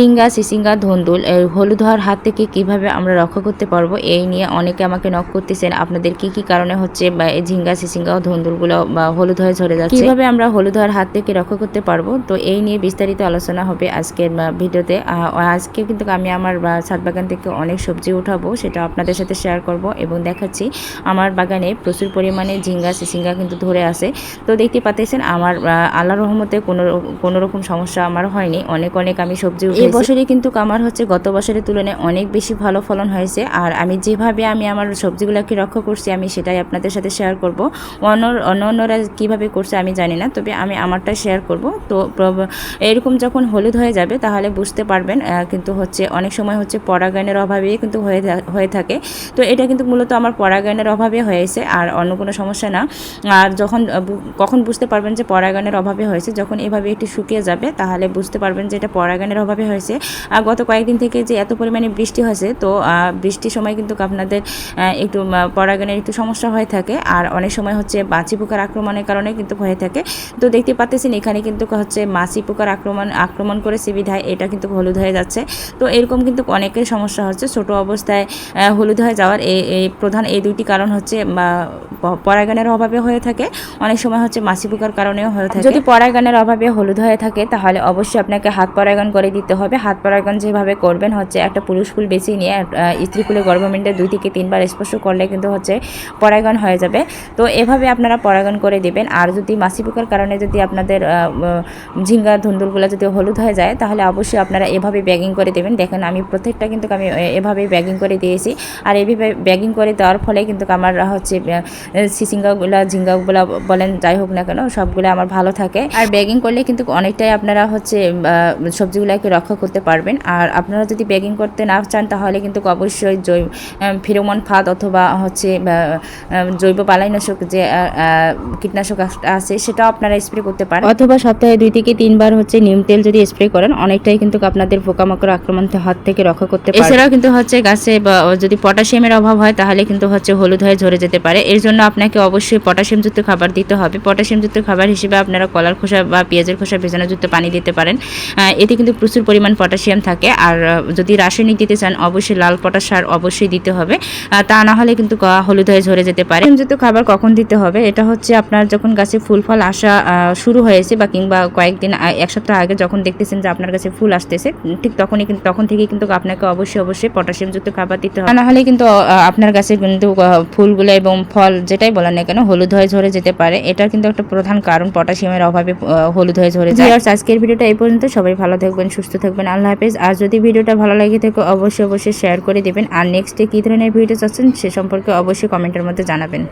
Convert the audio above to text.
সিঙ্গা, সিসিঙ্গা, ধন্দুল হলুদ হওয়ার হাত থেকে কীভাবে আমরা রক্ষা করতে পারব, এই নিয়ে অনেকে আমাকে নক করতেছেন। আপনাদের কি কি কারণে হচ্ছে বা এই ঝিঙ্গা, সিসিঙ্গা ধন্দুলগুলো বা হলুদ হয়ে ঝরে যাচ্ছে? কীভাবে আমরা হলুদ হওয়ার হাত থেকে রক্ষা করতে পারব? তো এই নিয়ে বিস্তারিত আলোচনা হবে আজকের ভিডিওতে। আজকে কিন্তু আমি আমার ছাদ বাগান থেকে অনেক সবজি উঠাবো, সেটা আপনাদের সাথে শেয়ার করব এবং দেখাচ্ছি। আমার বাগানে প্রচুর পরিমাণে ঝিঙ্গা, সিসিঙ্গা কিন্তু ধরে আছে। তো দেখতে পাচ্ছেন, আমার আল্লাহ রহমতে কোনো কোনো রকম সমস্যা আমার হয়নি। অনেক অনেক আমি সবজি এই বছরে কিন্তু আমার হচ্ছে, গত বছরের তুলনায় অনেক বেশি ভালো ফলন হয়েছে। আর আমি যেভাবে আমি আমার সবজিগুলোকে রক্ষা করছি, আমি সেটাই আপনাদের সাথে শেয়ার করব। অন্য অন্য অন্যরা কীভাবে করছে আমি জানি না, তবে আমি আমারটা শেয়ার করব। তো এরকম যখন হলুদ হয়ে যাবে, তাহলে বুঝতে পারবেন কিন্তু হচ্ছে অনেক সময় হচ্ছে পরাগায়নের অভাবেই কিন্তু হয়ে হয়ে থাকে। তো এটা কিন্তু মূলত আমার পরাগায়নের অভাবে হয়েছে, আর অন্য কোনো সমস্যা না। আর যখন কখন বুঝতে পারবেন যে পরাগায়নের অভাবে হয়েছে, যখন এভাবে একটু শুকিয়ে যাবে, তাহলে বুঝতে পারবেন যে এটা পরাগায়নের অভাবে হয়েছে আর গত কয়েকদিন থেকে যে এত পরিমাণে বৃষ্টি হয়েছে তো বৃষ্টির সময় কিন্তু আপনাদের একটু আহ, পরাগায়নের একটু সমস্যা হয়ে থাকে। আর অনেক সময় হচ্ছে বাঁচি পোকার আক্রমণের কারণে কিন্তু হয়ে থাকে। তো দেখতে পাচ্ছেন এখানে কিন্তু হচ্ছে মাছি পোকার আক্রমণ আক্রমণ করে বিধায় এটা কিন্তু হলুদ হয়ে যাচ্ছে। তো এরকম কিন্তু অনেকের সমস্যা হচ্ছে। ছোট অবস্থায় হলুদ হয়ে যাওয়ার এই প্রধান এই দুইটি কারণ হচ্ছে বা, প- পরাগায়নের অভাবে হয়ে থাকে। অনেক সময় হচ্ছে মাছি পোকার কারণেও হয়ে থাকে। যদি পরাগায়নের অভাবে হলুদ হয়ে থাকে তাহলে অবশ্যই আপনাকে হাত পরাগায়ন করে দিতে হবে। হাত পরাগায়ন যেভাবে করবেন হচ্ছে একটা পুরুষ ফুল বেছে নিয়ে স্ত্রী ফুলে গর্ভমেন্টে দুই থেকে তিনবার স্পর্শ করলে কিন্তু হচ্ছে পরাগায়ন হয়ে যাবে। তো এভাবে আপনারা পরাগায়ন করে দিবেন। আর যদি মাছি পোকার কারণে যদি আপনাদের ঝিঙ্গা ধুন্দুলগুলো যদি হলুদ হয়ে যায় তাহলে অবশ্যই আপনারা এভাবে ব্যাগিং করে দেবেন। দেখেন আমি প্রত্যেকটা কিন্তু আমি এভাবে ব্যাগিং করে দিয়েছি। আর এভাবে ব্যাগিং করে দেওয়ার ফলে কিন্তু আমার হচ্ছে সিসিঙ্গাগুলা ঝিঙ্গাগুলা বলেন যাই হোক না কেন সবগুলো আমার ভালো থাকে। আর ব্যাগিং করলে কিন্তু অনেকটাই আপনারা হচ্ছে সবজিগুলোকে রক্ষা করতে পারবেন। আর আপনারা যদি ব্যাগিং করতে না চান তাহলে কিন্তু অবশ্যই জৈব ফিরোমন ফাঁদ অথবা হচ্ছে জৈব পালাইনাশক যে কীটনাশক আছে সেটাও আপনারা স্প্রে করতে পারেন। অথবা সপ্তাহে দুই থেকে তিনবার হচ্ছে নিম তেল যদি স্প্রে করেন অনেকটাই কিন্তু আপনাদের পোকামাকড় আক্রমণ হাত থেকে রক্ষা করতে পারে এছাড়াও কিন্তু হচ্ছে গাছে বা যদি পটাশিয়ামের অভাব হয় তাহলে কিন্তু হচ্ছে হলুদ হয়ে ঝরে যেতে পারে। এর জন্য আপনাকে অবশ্যই পটাশিয়ামযুক্ত খাবার দিতে হবে। পটাশিয়ামযুক্ত খাবার হিসেবে আপনারা কলার খোসা বা পেঁয়াজের খোসা ভেজানোযুক্ত পানি দিতে পারেন। এতে কিন্তু প্রচুর পরিমাণ পটাশিয়াম থাকে। আর যদি রাসায়নিক দিতে চান, অবশ্যই লাল পটাশ সার অবশ্যই দিতে হবে। তা না হলে কিন্তু হলুদ হয়ে ঝরে যেতে পারে। যুক্ত খাবার কখন দিতে হবে? এটা হচ্ছে আপনার যখন গাছে ফুল ফল আসা শুরু হয়েছে বা কিংবা কয়েকদিন এক সপ্তাহ আগে যখন দেখতেছেন যে আপনার কাছে ফুল আসতেছে ঠিক তখনই কিন্তু তখন থেকে কিন্তু আপনাকে অবশ্যই অবশ্যই পটাশিয়ামযুক্ত খাবার দিতে হবে। না হলে কিন্তু আপনার গাছে কিন্তু ফুলগুলো এবং ফল যেটাই বলেন না কেন, হলুদ হয়ে ঝরে যেতে পারে। এটার কিন্তু একটা প্রধান কারণ, পটাশিয়ামের অভাবে হলুদ হয়ে ঝরে যায়। আর আজকের ভিডিওটা এই পর্যন্ত। সবাই ভালো থাকবেন, সুস্থ থাকবেন। আল্লাহ হাফেজ। আর যদি ভিডিওটা ভালো লাগে থাকে, অবশ্যই অবশ্যই শেয়ার করে দেবেন। আর নেক্সট নেক্সটে কী ধরনের ভিডিও চাচ্ছেন, সে সম্পর্কে অবশ্যই কমেন্টের মধ্যে জানাবেন।